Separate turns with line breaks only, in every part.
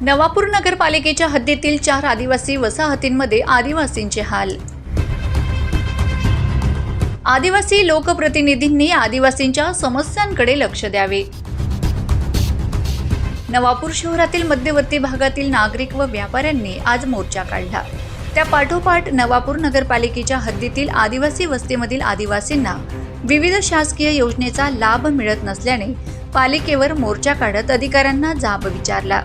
नवापूर नगरपालिकेच्या हद्दीतील चार आदिवासी वसाहतींमध्ये आदिवासींचे हाल. आदिवासी लोकप्रतिनिधींनी आदिवासींच्या समस्यांकडे लक्ष द्यावे. नवापूर शहरातील मध्यवर्ती भागातील नागरिक व व्यापाऱ्यांनी आज मोर्चा काढला. त्या पाठोपाठ नवापूर नगरपालिकेच्या हद्दीतील आदिवासी वस्तीमधील आदिवासींना विविध शासकीय योजनेचा लाभ मिळत नसल्याने पालिकेवर मोर्चा काढत अधिकाऱ्यांना जाब विचारला.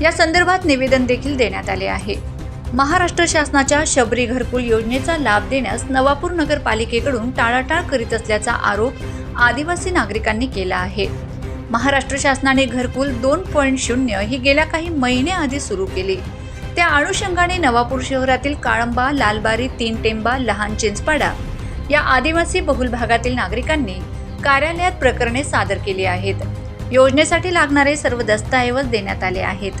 या संदर्भात निवेदन देखील देण्यात आले आहे. महाराष्ट्र शासनाच्या शबरी घरकुल योजनेचा लाभ देण्यास नवापूर नगरपालिकेकडून टाळाटाळ करीत असल्याचा आरोप आदिवासी नागरिकांनी केला आहे. महाराष्ट्र शासनाने घरकुल दोन पॉईंट शून्य ही गेल्या काही महिन्याआधी सुरू केली. त्या अनुषंगाने नवापूर शहरातील काळंबा लालबारी तीन टेंबा लहान चिंचपाडा या आदिवासी बहुल भागातील नागरिकांनी कार्यालयात प्रकरणे सादर केली आहेत. योजनेसाठी लागणारे सर्व दस्तऐवज देण्यात आले आहेत.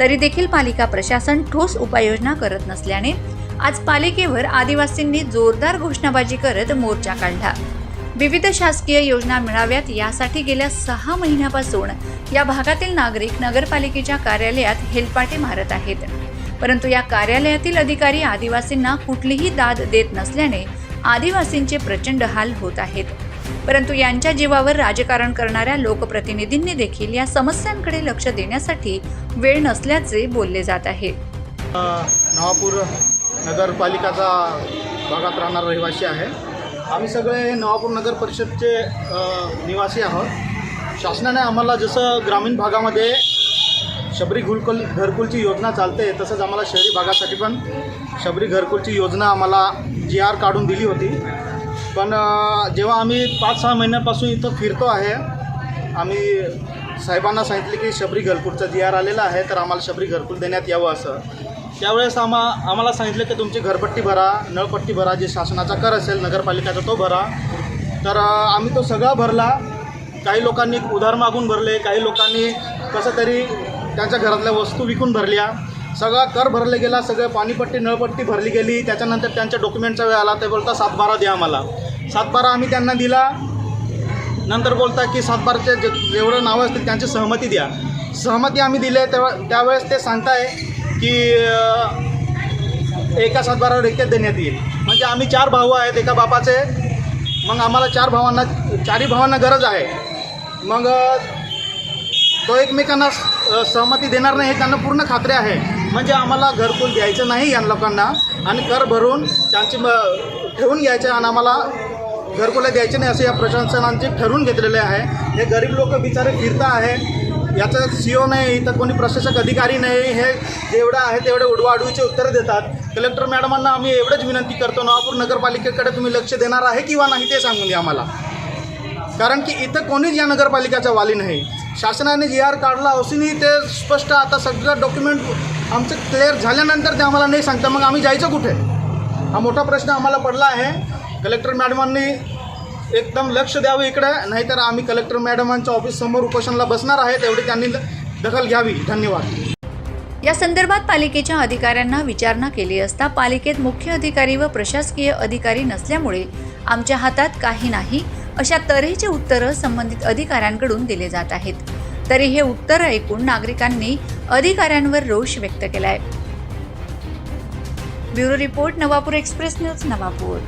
तरी देखील पालिका प्रशासन ठोस उपाययोजना करत नसल्याने आज पालिकेवर आदिवासींनी जोरदार घोषणाबाजी करत मोर्चा काढला. विविध शासकीय योजना मिळाव्यात यासाठी गेल्या सहा महिन्यापासून या भागातील नागरिक नगरपालिकेच्या कार्यालयात हेलपाटे मारत आहेत. परंतु या कार्यालयातील अधिकारी आदिवासींना कुठलीही दाद देत नसल्याने आदिवासींचे प्रचंड हाल होत आहेत. परंतु यांच्या जीवावर राजकारण करणाऱ्या लोकप्रतिनिधींनी देखील या समस्यांकडे लक्ष देण्यासाठी वेळ नसल्याचे बोलले जात आहे.
नवापूर नगरपालिकाचा भागात राहणारा रहिवासी आहे. आम्ही सगळे नवापूर नगर परिषदचे निवासी आहोत. शासनाने आम्हाला जसं ग्रामीण भागामध्ये शबरी घुलकुल घरकुलची योजना चालते तसंच आम्हाला शहरी भागासाठी पण शबरी घरकुलची योजना आम्हाला जी आर काढून दिली होती. पण जेव्हा आम्ही पाच सहा महिन्यापासून इथं फिरतो आहे आम्ही साहेबांना सांगितले की शबरी घरकुलचा जी आर आलेला आहे तर आम्हाला शबरी घरकुल देण्यात यावं असं. त्यावेळेस आम्हा आम्हाला सांगितलं की तुमची घरपट्टी भरा नळपट्टी भरा जे शासनाचा कर असेल नगरपालिकेचा तो भरा. तर आम्ही तो सगळा भरला. काही लोकांनी उधार मागून भरले काही लोकांनी कसं तरी त्यांच्या घरातल्या वस्तू विकून भरल्या. सगळा कर भरले गेला सगळं पाणीपट्टी नळपट्टी भरली गेली. त्याच्यानंतर त्यांच्या डॉक्युमेंटचा वेळ आला ते बोलता सातबारा द्या आम्हाला. सातबारा आम्ही त्यांना दिला. नंतर बोलता की सातबाराचे जे जेवढं नावं असतील त्यांची सहमती द्या. सहमती आम्ही दिले तेव्हा त्यावेळेस ते सांगताय की एका सातबारावर एक देण्यात येईल. म्हणजे आम्ही चार भाऊ आहेत एका बापाचे. मग आम्हाला चार भावांना चारही भावांना गरज आहे. मग तो एकमेकांना सहमती देणार नाही हे त्यांना पूर्ण खात्री आहे. म्हणजे आम्हाला घरकुल द्यायचं नाही या लोकांना आणि कर भरून त्यांची ठेवून घ्यायचे आणि आम्हाला घरकुलं द्यायचे नाही असं या प्रशासनांचे ठरवून घेतलेले आहे. हे गरीब लोक बिचारे फिरता आहे. याचं सी ओ नाही इथं कोणी प्रशासक अधिकारी नाही. हे जेवढं आहे तेवढे उडवाडवीचे उत्तरं देतात. कलेक्टर मॅडमांना आम्ही एवढंच विनंती करतो नागपूर नगरपालिकेकडे तुम्ही लक्ष देणार आहे किंवा नाही ते सांगून द्या आम्हाला. कारण की इथं कोणीच या नगरपालिकाचा वाली नाही. शासनाने जी आर काढला असूनही ते स्पष्ट आता सगळं डॉक्युमेंट आमचं क्लिअर झाल्यानंतर ते आम्हाला नाही सांगता. मग आम्ही जायचं कुठे? हा मोठा प्रश्न आम्हाला पडला आहे. कलेक्टर मॅडमांनी एकदम लक्ष द्यावं इकडे नाहीतर आम्ही कलेक्टर मॅडमांच्या ऑफिससमोर उपोषणाला बसणार आहे तेवढी त्यांनी दखल घ्यावी. धन्यवाद.
या संदर्भात पालिकेच्या अधिकाऱ्यांना विचारणा केली असता पालिकेत मुख्य अधिकारी व प्रशासकीय अधिकारी नसल्यामुळे आमच्या हातात काही नाही. अशा तऱ्हेचे उत्तरं संबंधित अधिकाऱ्यांकडून दिले जात आहेत. तरी हे उत्तर ऐकून नागरिकांनी अधिकाऱ्यांवर रोष व्यक्त केलाय. Bureau report Navapur express news Navapur.